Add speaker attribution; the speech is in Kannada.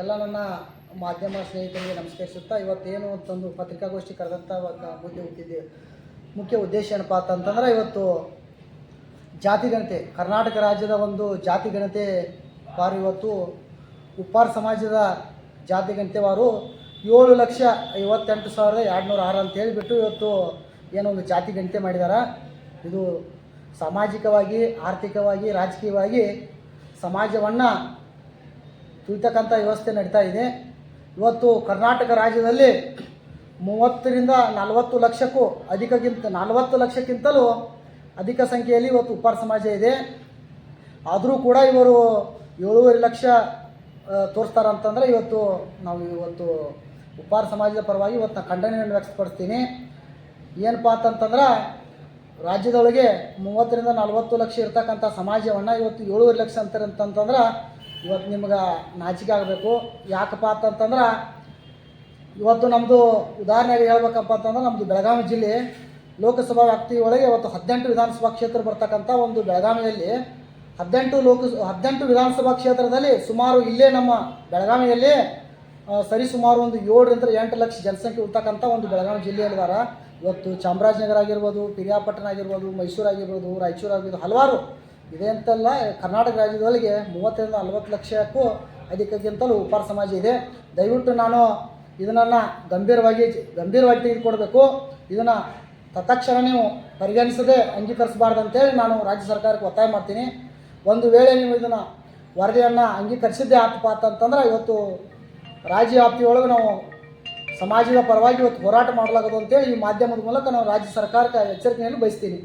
Speaker 1: ಎಲ್ಲ ನನ್ನ ಮಾಧ್ಯಮ ಸ್ನೇಹಿತರಿಗೆ ನಮಸ್ಕರಿಸುತ್ತಾ, ಇವತ್ತೇನು ಅಂತಂದು ಪತ್ರಿಕಾಗೋಷ್ಠಿ ಕರೆದಂಥ ಮುದ್ದೆ ಹುಟ್ಟಿದ್ದೆ ಮುಖ್ಯ ಉದ್ದೇಶ ಏನಪ್ಪಾ ಅಂತಂದ್ರೆ ಇವತ್ತು ಜಾತಿ ಗಣತೆ, ಕರ್ನಾಟಕ ರಾಜ್ಯದ ಒಂದು ಜಾತಿ ಗಣತೆ ವಾರು ಇವತ್ತು, ಉಪ್ಪಾರ ಸಮಾಜದ ಜಾತಿ ಗಣತೆವಾರು ಏಳು ಲಕ್ಷ ಐವತ್ತೆಂಟು ಸಾವಿರದ ಎರಡುನೂರ ಆರು ಅಂತ ಹೇಳಿಬಿಟ್ಟು ಇವತ್ತು ಏನೋ ಒಂದು ಜಾತಿ ಗಣತೆ ಮಾಡಿದ್ದಾರೆ ಇದು ಸಾಮಾಜಿಕವಾಗಿ, ಆರ್ಥಿಕವಾಗಿ, ರಾಜಕೀಯವಾಗಿ ಸಮಾಜವನ್ನು ತುಳಿತಕ್ಕಂಥ ವ್ಯವಸ್ಥೆ ನಡೀತಾ ಇದೆ. ಇವತ್ತು ಕರ್ನಾಟಕ ರಾಜ್ಯದಲ್ಲಿ ಮೂವತ್ತರಿಂದ ನಲವತ್ತು ಲಕ್ಷಕ್ಕೂ ಅಧಿಕಕ್ಕಿಂತ ನಲವತ್ತು ಲಕ್ಷಕ್ಕಿಂತಲೂ ಅಧಿಕ ಸಂಖ್ಯೆಯಲ್ಲಿ ಇವತ್ತು ಉಪ್ಪಾರ ಸಮಾಜ ಇದೆ. ಆದರೂ ಕೂಡ ಇವರು ಏಳೂವರೆ ಲಕ್ಷ ತೋರಿಸ್ತಾರ ಅಂತಂದ್ರೆ ಇವತ್ತು ನಾವು ಇವತ್ತು ಉಪ್ಪಾರ ಸಮಾಜದ ಪರವಾಗಿ ಇವತ್ತು ನಾನು ಖಂಡನೆಯನ್ನು ವ್ಯಕ್ತಪಡಿಸ್ತೀನಿ. ಏನಪ್ಪ ಅಂತಂತಂದ್ರೆ ರಾಜ್ಯದೊಳಗೆ ಮೂವತ್ತರಿಂದ ನಲವತ್ತು ಲಕ್ಷ ಇರ್ತಕ್ಕಂಥ ಸಮಾಜವನ್ನು ಇವತ್ತು ಏಳುವರೆ ಲಕ್ಷ ಅಂತಾರೆ ಅಂತಂತಂದ್ರೆ ಇವತ್ತು ನಿಮ್ಗೆ ನಾಚಿಕೆ ಆಗಬೇಕು. ಯಾಕಪ್ಪ ಅಂತಂತಂದ್ರೆ ಇವತ್ತು ನಮ್ಮದು ಉದಾಹರಣೆಗೆ ಹೇಳ್ಬೇಕಪ್ಪ ಅಂತಂದ್ರೆ ನಮ್ಮದು ಬೆಳಗಾವಿ ಜಿಲ್ಲೆ ಲೋಕಸಭಾ ವ್ಯಾಪ್ತಿ ಒಳಗೆ ಇವತ್ತು ಹದಿನೆಂಟು ವಿಧಾನಸಭಾ ಕ್ಷೇತ್ರ ಬರ್ತಕ್ಕಂಥ ಒಂದು ಬೆಳಗಾವಿಯಲ್ಲಿ ಹದಿನೆಂಟು ಲೋಕ ಹದಿನೆಂಟು ವಿಧಾನಸಭಾ ಕ್ಷೇತ್ರದಲ್ಲಿ ಸುಮಾರು ಇಲ್ಲೇ ನಮ್ಮ ಬೆಳಗಾವಿಯಲ್ಲಿ ಸರಿ ಸುಮಾರು ಒಂದು ಏಳರಿಂದ ಎಂಟು ಲಕ್ಷ ಜನಸಂಖ್ಯೆ ಇರ್ತಕ್ಕಂಥ ಒಂದು ಬೆಳಗಾವಿ ಜಿಲ್ಲೆಯಲ್ಲಿದ್ದಾರೆ ಇವತ್ತು ಚಾಮರಾಜನಗರ ಆಗಿರ್ಬೋದು, ಪಿರಿಯಾಪಟ್ಟಣ ಆಗಿರ್ಬೋದು, ಮೈಸೂರು ಆಗಿರ್ಬೋದು, ರಾಯಚೂರು ಆಗಿರ್ಬೋದು, ಹಲವಾರು ಇದೆ ಅಂತಲ್ಲ, ಕರ್ನಾಟಕ ರಾಜ್ಯದೊಳಗೆ ಮೂವತ್ತರಿಂದ ನಲವತ್ತು ಲಕ್ಷಕ್ಕೂ ಅಧಿಕಕ್ಕಿಂತಲೂ ಉಪಾರ ಸಮಾಜ ಇದೆ. ದಯವಿಟ್ಟು ನಾನು ಇದನ್ನು ಗಂಭೀರವಾಗಿ ಗಂಭೀರವಾಗಿ ತೆಗೆದುಕೊಡ್ಬೇಕು. ಇದನ್ನು ತತ್ಕ್ಷಣ ನೀವು ಪರಿಗಣಿಸದೆ ಅಂಗೀಕರಿಸಬಾರ್ದು ಅಂತೇಳಿ ನಾನು ರಾಜ್ಯ ಸರ್ಕಾರಕ್ಕೆ ಒತ್ತಾಯ ಮಾಡ್ತೀನಿ. ಒಂದು ವೇಳೆ ನೀವು ಇದನ್ನು ವರದಿಯನ್ನು ಅಂಗೀಕರಿಸಿದ್ದೇ ಆತಪ್ಪ ಅಂತಂದ್ರೆ ಇವತ್ತು ರಾಜ್ಯ ವ್ಯಾಪ್ತಿಯೊಳಗೆ ನಾವು ಸಮಾಜದ ಪರವಾಗಿ ಇವತ್ತು ಹೋರಾಟ ಮಾಡಲಾಗದು ಅಂತೇಳಿ ಈ ಮಾಧ್ಯಮದ ಮೂಲಕ ನಾವು ರಾಜ್ಯ ಸರ್ಕಾರಕ್ಕೆ ಎಚ್ಚರಿಕೆಯನ್ನು ಬಯಸ್ತೀನಿ.